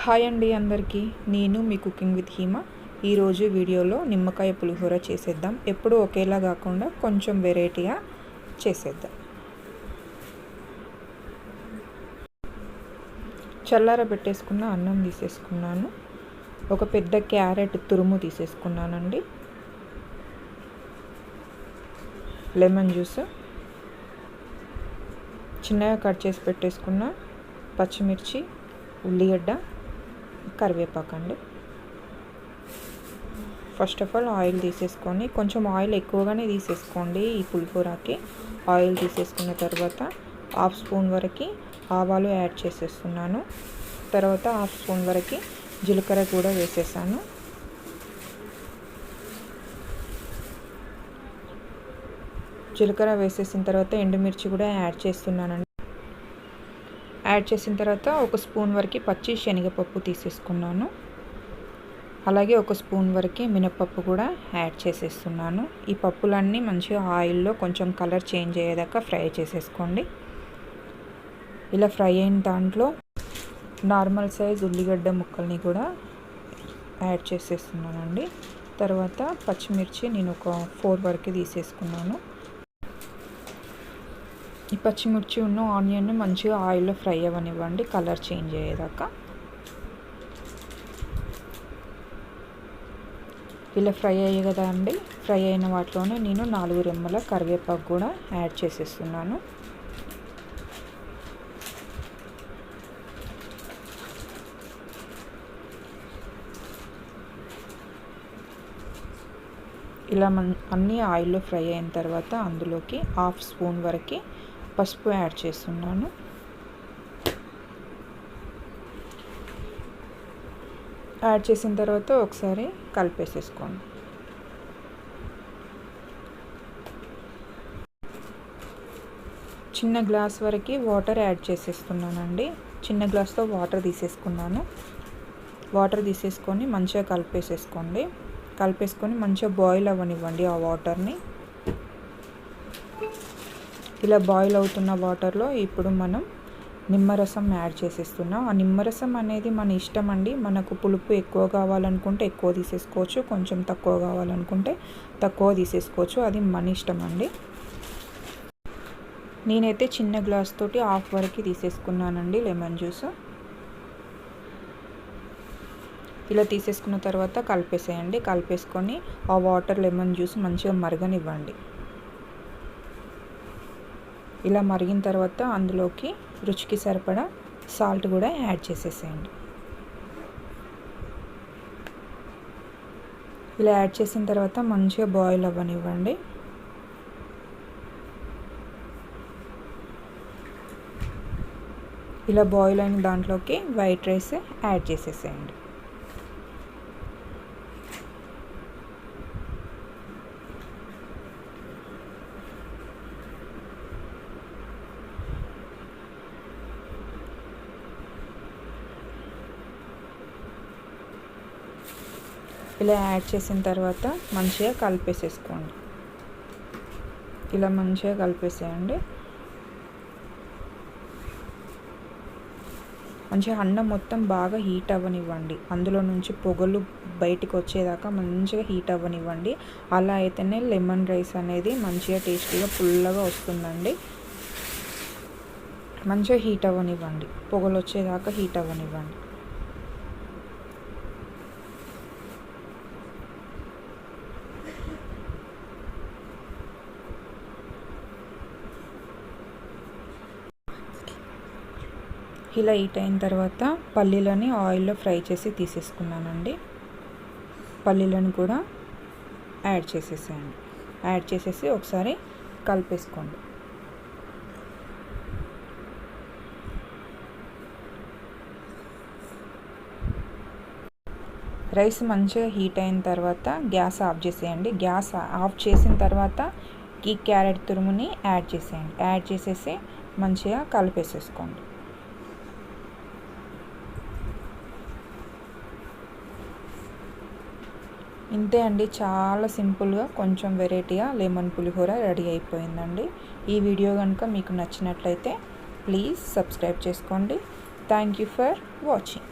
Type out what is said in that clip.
Hi అండి అందరికీ. నేను మీ కుకింగ్ విత్ హీమా. ఈరోజు వీడియోలో నిమ్మకాయ పులిహోర చేసేద్దాం. ఎప్పుడు ఒకేలా కాకుండా కొంచెం వెరైటీగా చేసేద్దాం. చల్లార పెట్టేసుకున్న అన్నం తీసేసుకున్నాను. ఒక పెద్ద క్యారెట్ తురుము తీసేసుకున్నానండి. Lemon juice. చిన్నగా కట్ చేసి పెట్టేసుకున్న పచ్చిమిర్చి ఉల్లిగడ్డ కరివేపాకు అండి. ఫస్ట్ ఆఫ్ ఆల్ ఆయిల్ తీసేసుకొని కొంచెం ఆయిల్ ఎక్కువగానే తీసేసుకోండి ఈ పులిహోరకి. ఆయిల్ తీసేసుకున్న తర్వాత హాఫ్ స్పూన్ వరకు ఆవాలు యాడ్ చేసేస్తున్నాను. తర్వాత హాఫ్ స్పూన్ వరకు జీలకర్ర కూడా వేసేసాను. జీలకర్ర వేసేసిన తర్వాత ఎండుమిర్చి కూడా యాడ్ చేస్తున్నానండి. యాడ్ చేసిన తర్వాత ఒక స్పూన్ వరకు పచ్చి శనగపప్పు తీసేసుకున్నాను. అలాగే ఒక స్పూన్ వరకు మినపప్పు కూడా యాడ్ చేసేస్తున్నాను. ఈ పప్పులన్నీ మంచిగా ఆయిల్లో కొంచెం కలర్ చేంజ్ అయ్యేదాకా ఫ్రై చేసేసుకోండి. ఇలా ఫ్రై అయిన దాంట్లో నార్మల్ సైజ్ ఉల్లిగడ్డ ముక్కల్ని కూడా యాడ్ చేసేస్తున్నానండి. తర్వాత పచ్చిమిర్చి నేను ఒక ఫోర్ వరకు తీసేసుకున్నాను. ఈ పచ్చిమిర్చి ఉన్న ఆనియన్ మంచిగా ఆయిల్లో ఫ్రై అవ్వనివ్వండి కలర్ చేంజ్ అయ్యేదాకా. ఇలా ఫ్రై అయ్యే కదా అండి ఫ్రై అయిన వాటిలోనే నేను నాలుగు రెమ్మల కరివేపాకు కూడా యాడ్ చేసేస్తున్నాను. ఇలా మన్ అన్నీ ఆయిల్లో ఫ్రై అయిన తర్వాత అందులోకి హాఫ్ స్పూన్ వరకు పసుపు యాడ్ చేస్తున్నాను. యాడ్ చేసిన తర్వాత ఒకసారి కలిపేసేసుకోండి. చిన్న గ్లాస్ వరకు వాటర్ యాడ్ చేసేస్తున్నానండి చిన్న గ్లాస్తో వాటర్ తీసేసుకున్నాను. వాటర్ తీసేసుకొని మంచిగా కలిపేసేసుకోండి. కలిపేసుకొని మంచిగా బాయిల్ అవ్వనివ్వండి ఆ వాటర్ని. ఇలా బాయిల్ అవుతున్న వాటర్లో ఇప్పుడు మనం నిమ్మరసం యాడ్ చేసేస్తున్నాం. ఆ నిమ్మరసం అనేది మన ఇష్టం అండి. మనకు పులుపు ఎక్కువ కావాలనుకుంటే ఎక్కువ తీసేసుకోవచ్చు. కొంచెం తక్కువ కావాలనుకుంటే తక్కువ తీసేసుకోవచ్చు. అది మన ఇష్టం అండి. నేనైతే చిన్న గ్లాస్ తోటి హాఫ్ వరకు తీసేసుకున్నానండి లెమన్ జ్యూస్. ఇలా తీసేసుకున్న తర్వాత కలిపేసేయండి. కలిపేసుకొని ఆ వాటర్ లెమన్ జ్యూస్ మంచిగా మరగనివ్వండి. ఇలా మరిగిన తర్వాత అందులోకి రుచికి సరిపడా సాల్ట్ కూడా యాడ్ చేసేసేయండి. ఇలా యాడ్ చేసిన తర్వాత మంచిగా బాయిల్ అవ్వనివ్వండి. ఇలా బాయిల్ అయిన దాంట్లోకి వైట్ రైస్ యాడ్ చేసేసేయండి. ఇలా యాడ్ చేసిన తర్వాత మంచిగా కలిపేసేసుకోండి. ఇలా మంచిగా కలిపేసేయండి. మంచిగా అన్నం మొత్తం బాగా హీట్ అవ్వనివ్వండి. అందులో నుంచి పొగలు బయటికి వచ్చేదాకా మంచిగా హీట్ అవ్వనివ్వండి. అలా అయితేనే లెమన్ రైస్ అనేది మంచిగా టేస్టీగా పుల్లగా వస్తుందండి. మంచిగా హీట్ అవ్వనివ్వండి. పొగలు వచ్చేదాకా హీట్ అవ్వనివ్వండి. ఇలా హీట్ అయిన తర్వాత పల్లీలని ఆయిల్లో ఫ్రై చేసి తీసేసుకున్నానండి. పల్లీలను కూడా యాడ్ చేసేసేయండి. యాడ్ చేసేసి ఒకసారి కలిపేసుకోండి. రైస్ మంచిగా హీట్ అయిన తర్వాత గ్యాస్ ఆఫ్ చేసేయండి. గ్యాస్ ఆఫ్ చేసిన తర్వాత ఈ క్యారెట్ తురుముని యాడ్ చేసేయండి. యాడ్ చేసేసి మంచిగా కలిపేసేసుకోండి. ఇంతే అండి. చాలా సింపుల్గా కొంచెం వెరైటీగా లెమన్ పులిహోర రెడీ అయిపోయిందండి. ఈ వీడియో కనుక మీకు నచ్చినట్లయితే ప్లీజ్ సబ్స్క్రైబ్ చేసుకోండి. Thank you for watching.